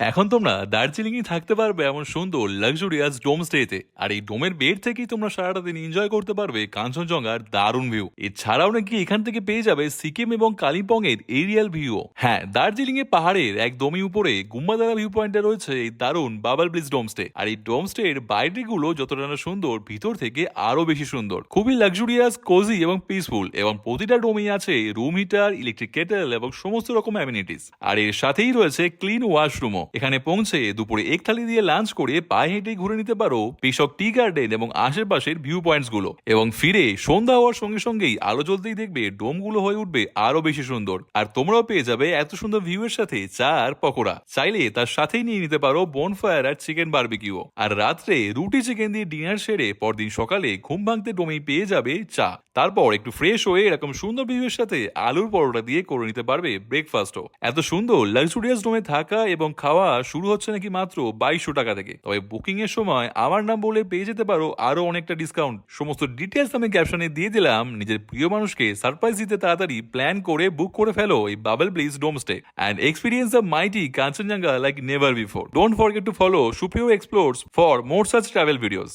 এখন তোমরা দার্জিলিং এ থাকতে পারবে এমন সুন্দর লাক্সুরিয়াস ডোম স্টেতে আর এই ডোমের বেড থেকেই তোমরা সারাটা দিন এনজয় করতে পারবে কাঞ্চনজঙ্ঘার দারুণ ভিউ এছাড়াও নাকি এখান থেকে পেয়ে যাবে সিকিম এবং কালিম্পং এর এরিয়াল ভিউ হ্যাঁ দার্জিলিং এ পাহাড়ের একদমই উপরে গুম্বাদারা ভিউ পয়েন্টে রয়েছে এই দারুণ বাবাল ব্রিজ ডোমস্টে আর এই ডোমস্টে এর বাইরে গুলো যতটা না সুন্দর, ভিতর থেকে আরও বেশি সুন্দর। খুবই লাক্সুরিয়াস কোজি এবং পিসফুল এবং প্রতিটা ডোমেই আছে রুম হিটার ইলেকট্রিক কেটেল এবং সমস্ত রকম অ্যামিনিটিস আর এর সাথেই রয়েছে ক্লিন ওয়াশরুমও এখানে পৌঁছে দুপুরে এক থালি দিয়ে লাঞ্চ করে পায়ে হেঁটে ঘুরে নিতে পারো পিসক টি গার্ডেন এবং আশেপাশের ভিউ পয়েন্টসগুলো এবং ফিরে সন্ধ্যা হওয়ার সঙ্গে সঙ্গেই আলো জ্বলতেই দেখবে ডোমগুলো হয়ে উঠবে আরও বেশি সুন্দর। আর তোমরাও পেয়ে যাবে এত সুন্দর ভিউ এর সাথে চা আর পকোড়া। চাইলে তার সাথেই নিয়ে নিতে পারো বনফায়ার আর চিকেন বারবিকিউ আর রাত্রে রুটি চিকেন দিয়ে ডিনার সেরে পরদিন সকালে ঘুম ভাঙতে ডোমেই পেয়ে যাবে চা। তারপর একটু ফ্রেশ হয়ে এরকম সুন্দর ভিউয়ের সাথে আলুর পরোটা দিয়ে করে নিতে পারবে ব্রেকফাস্টও এত সুন্দর লাক্সুরিয়াস ডোমে থাকা এবং খাওয়া শুরু হচ্ছে নাকি মাত্র বাইশশো টাকা থেকে। তবে বুকিং এর সময় আমার নাম বলে পেয়ে যেতে পারো আরও অনেকটা ডিসকাউন্ট সমস্ত ডিটেলস আমি ক্যাপশনে দিয়ে দিলাম। নিজের প্রিয় মানুষকে সারপ্রাইজ দিতে তাড়াতাড়ি প্ল্যান করে বুক করে ফেলো এই bubble please dome stay and experience the mighty Kanchenjunga like never before don't forget to follow Supriyo explore for more such travel videos